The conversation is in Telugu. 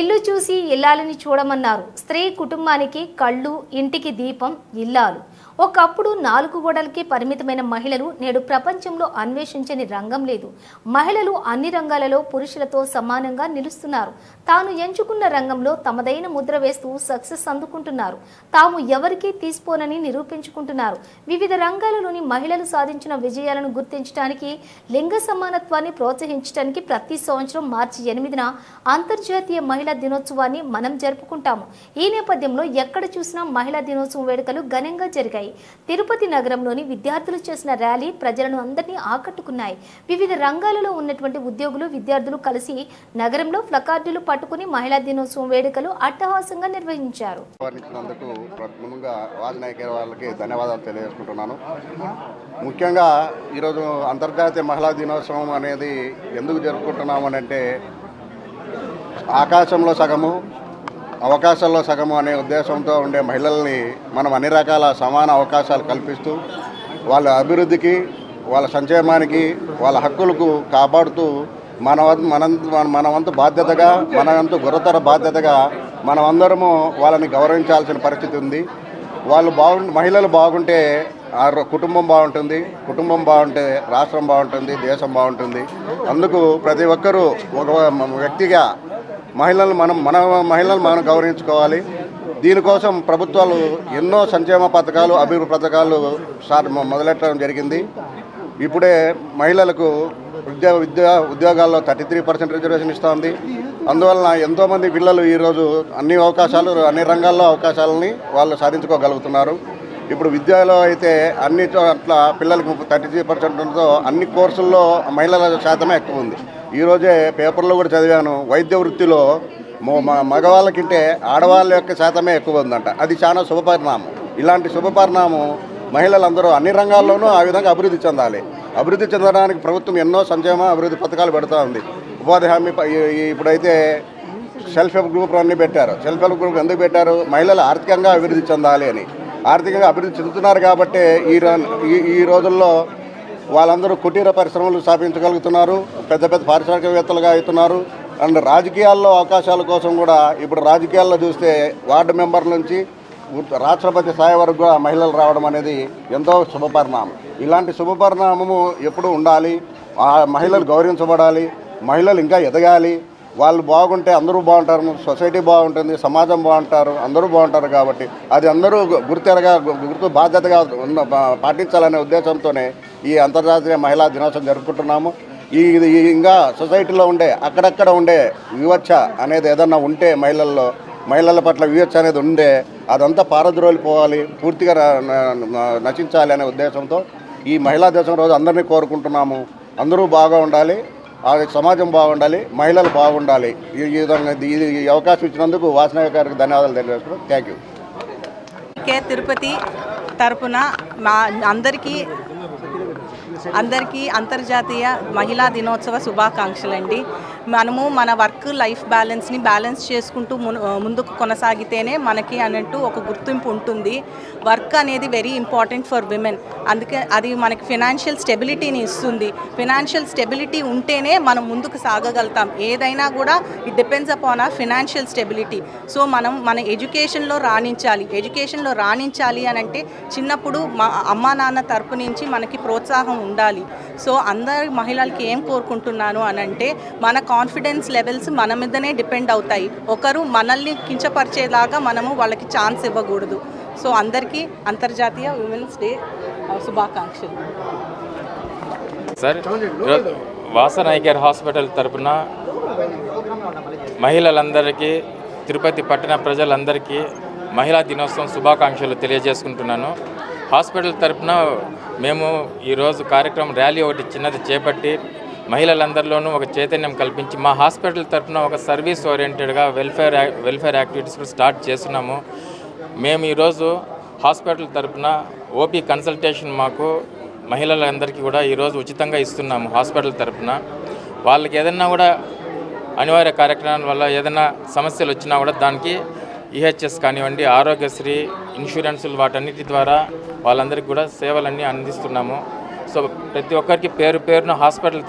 ఇల్లు చూసి ఇల్లాలని చూడమన్నారు. స్త్రీ కుటుంబానికి కళ్ళు ఇంటికి దీపం ఇల్లాలు. ఒకప్పుడు నాలుగు గోడలకే పరిమితమైన మహిళలు నేడు ప్రపంచంలో అన్వేషించని రంగం లేదు. మహిళలు అన్ని రంగాలలో పురుషులతో సమానంగా నిలుస్తున్నారు. తాను ఎంచుకున్న రంగంలో తమదైన ముద్ర వేస్తూ సక్సెస్ అందుకుంటున్నారు. తాము ఎవరికీ తీసిపోనని నిరూపించుకుంటున్నారు. వివిధ రంగాలలోని మహిళలు సాధించిన విజయాలను గుర్తించడానికి లింగ సమానత్వాన్ని ప్రోత్సహించడానికి ప్రతి సంవత్సరం మార్చి ఎనిమిదిన అంతర్జాతీయ మహిళా దినోత్సవాన్ని మనం జరుపుకుంటాము. ఈ నేపథ్యంలో ఎక్కడ చూసినా మహిళా దినోత్సవం వేడుకలు ఘనంగా జరిగాయి. తిరుపతి నగరంలోని విద్యార్థులు చేసిన ర్యాలీ ప్రజలను అందరినీ ఆకట్టుకున్నాయి. వివిధ రంగాలలో ఉన్నటువంటి ఉద్యోగులు విద్యార్థులు కలిసి నగరంలో ప్లకార్డులు పట్టుకుని మహిళా దినోత్సవం వేడుకలు అట్టహాసంగా నిర్వహించారు. వాళ్ళకి ధన్యవాదాలు తెలియజేసుకుంటున్నాను. ముఖ్యంగా ఈరోజు అంతర్జాతీయ మహిళా దినోత్సవం అనేది ఎందుకు జరుపుకుంటున్నాము అంటే ఆకాశంలో సగము అవకాశాల్లో సగము అనే ఉద్దేశంతో ఉండే మహిళల్ని మనం అన్ని రకాల సమాన అవకాశాలు కల్పిస్తూ వాళ్ళ అభివృద్ధికి వాళ్ళ సంక్షేమానికి వాళ్ళ హక్కులకు కాపాడుతూ మన వం- మన మన వంతు బాధ్యతగా మన వంతు బాధ్యతగా మనమందరము వాళ్ళని గౌరవించాల్సిన పరిస్థితి ఉంది. వాళ్ళు బాగు మహిళలు బాగుంటే ఆ కుటుంబం బాగుంటుంది కుటుంబం బాగుంటే రాష్ట్రం బాగుంటుంది దేశం బాగుంటుంది. అందుకు ప్రతి ఒక్కరూ ఒక వ్యక్తిగా మహిళలు మనం మన మహిళలు మనం గౌరవించుకోవాలి. దీనికోసం ప్రభుత్వాలు ఎన్నో సంక్షేమ పథకాలు అభివృద్ధి పథకాలు స్టార్ట్ మొదలెట్టడం జరిగింది. ఇప్పుడే మహిళలకు విద్యా విద్యా ఉద్యోగాల్లో థర్టీ త్రీ పర్సెంట్ రిజర్వేషన్ ఇస్తోంది. అందువలన ఎంతోమంది పిల్లలు ఈరోజు అన్ని అవకాశాలు అన్ని రంగాల్లో అవకాశాలని వాళ్ళు సాధించుకోగలుగుతున్నారు. ఇప్పుడు విద్యలో అయితే అన్ని అట్లా పిల్లలకు థర్టీ త్రీ పర్సెంట్తో అన్ని కోర్సుల్లో మహిళల శాతమే ఎక్కువ ఉంది. ఈరోజే పేపర్లో కూడా చదివాను. వైద్య వృత్తిలో మ- మగవాళ్ళకింటే ఆడవాళ్ళ యొక్క శాతమే ఎక్కువ ఉందంట. అది చాలా శుభపరిణామం. ఇలాంటి శుభపరిణామం మహిళలందరూ అన్ని రంగాల్లోనూ ఆ విధంగా అభివృద్ధి చెందాలి. అభివృద్ధి చెందడానికి ప్రభుత్వం ఎన్నో సంక్షేమ అభివృద్ధి పథకాలు పెడుతూ ఉంది. ఉపాధి హామీ ఇప్పుడైతే సెల్ఫ్ హెల్ప్ గ్రూప్ అన్ని పెట్టారు. సెల్ఫ్ హెల్ప్ గ్రూప్ ఎందుకు పెట్టారు? మహిళలు ఆర్థికంగా అభివృద్ధి చెందాలి అని. ఆర్థికంగా అభివృద్ధి చెందుతున్నారు కాబట్టి ఈ ఈ- ఈ రోజుల్లో వాళ్ళందరూ కుటీర పరిశ్రమలు స్థాపించగలుగుతున్నారు పెద్ద పెద్ద పారిశ్రామికవేత్తలుగా అవుతున్నారు. అండ్ రాజకీయాల్లో అవకాశాల కోసం కూడా ఇప్పుడు రాజకీయాల్లో చూస్తే వార్డు మెంబర్ నుంచి రాష్ట్రపతి స్థాయి వరకు కూడా మహిళలు రావడం అనేది ఎంతో శుభపరిణామం. ఇలాంటి శుభపరిణామము ఎప్పుడు ఉండాలి? ఆ మహిళలు గౌరవించబడాలి మహిళలు ఇంకా ఎదగాలి. వాళ్ళు బాగుంటే అందరూ బాగుంటారు సొసైటీ బాగుంటుంది సమాజం బాగుంటారు అందరూ బాగుంటారు కాబట్టి అది అందరూ గుర్తెరగా గుర్తు బాధ్యతగా ఉన్న పాటించాలనే ఉద్దేశంతోనే ఈ అంతర్జాతీయ మహిళా దినోత్సవం జరుపుకుంటున్నాము. ఈ ఇంకా సొసైటీలో ఉండే అక్కడక్కడ ఉండే వివక్ష అనేది ఏదన్నా ఉంటే మహిళల్లో మహిళల పట్ల వివక్ష అనేది ఉండే అదంతా పారద్రోలిపోవాలి పూర్తిగా నశించాలి అనే ఉద్దేశంతో ఈ మహిళా దేశం రోజు అందరినీ కోరుకుంటున్నాము. అందరూ బాగా ఉండాలి ఆ సమాజం బాగుండాలి మహిళలు బాగుండాలి. ఈ విధంగా ఇది ఈ అవకాశం ఇచ్చినందుకు వాసన గారికి ధన్యవాదాలు తెలియజేస్తున్నాం. Thank you. కే తిరుపతి తరపున మా అందరికీ అందరికీ అంతర్జాతీయ మహిళా దినోత్సవ శుభాకాంక్షలు అండి మనము మన వర్క్ లైఫ్ బ్యాలెన్స్ని బ్యాలెన్స్ చేసుకుంటూ ముందుకు కొనసాగితేనే మనకి అన్నట్టు ఒక గుర్తింపు ఉంటుంది. వర్క్ అనేది వెరీ ఇంపార్టెంట్ ఫర్ విమెన్. అందుకే అది మనకి ఫినాన్షియల్ స్టెబిలిటీని ఇస్తుంది. ఫినాన్షియల్ స్టెబిలిటీ ఉంటేనే మనం ముందుకు సాగగలుగుతాం. ఏదైనా కూడా ఇట్ డిపెండ్స్ అపాన్ ఆ ఫినాన్షియల్ స్టెబిలిటీ. సో మనం మన ఎడ్యుకేషన్లో రాణించాలి. ఎడ్యుకేషన్లో రాణించాలి అని అంటే చిన్నప్పుడు మా అమ్మా నాన్న తరపు నుంచి మనకి ప్రోత్సాహం ఉండాలి. సో అందరి మహిళలకి ఏం కోరుకుంటున్నాను అని అంటే మన కాన్ఫిడెన్స్ లెవెల్స్ మన మీదనే డిపెండ్ అవుతాయి. ఒకరు మనల్ని కించపరిచేలాగా మనము వాళ్ళకి ఛాన్స్ ఇవ్వకూడదు. సో అందరికీ అంతర్జాతీయ ఉమెన్స్ డే శుభాకాంక్షలు. సార్ ఈరోజు వాసనాయ్ కేర్ హాస్పిటల్ తరపున మహిళలందరికీ తిరుపతి పట్టణ ప్రజలందరికీ మహిళా దినోత్సవం శుభాకాంక్షలు తెలియజేసుకుంటున్నాను. హాస్పిటల్ తరపున మేము ఈరోజు కార్యక్రమం ర్యాలీ ఒకటి చిన్నది చేపట్టి మహిళలందరిలోనూ ఒక చైతన్యం కల్పించి మా హాస్పిటల్ తరపున ఒక సర్వీస్ ఓరియంటెడ్గా వెల్ఫేర్ వెల్ఫేర్ యాక్టివిటీస్ కూడా స్టార్ట్ చేస్తున్నాము మేము ఈరోజు హాస్పిటల్ తరపున ఓపీ కన్సల్టేషన్ మాకు మహిళలందరికీ కూడా ఈరోజు ఉచితంగా ఇస్తున్నాము హాస్పిటల్ తరపున. వాళ్ళకి ఏదన్నా కూడా అనివార్య కార్యక్రమాల వల్ల ఏదైనా సమస్యలు వచ్చినా కూడా దానికి ఈహెచ్ఎస్ కానివ్వండి ఆరోగ్యశ్రీ ఇన్సూరెన్సులు వాటన్నిటి ద్వారా వాళ్ళందరికీ కూడా సేవలన్నీ అందిస్తున్నాము. సో ప్రతి ఒక్కరికి పేరు పేరున హాస్పిటల్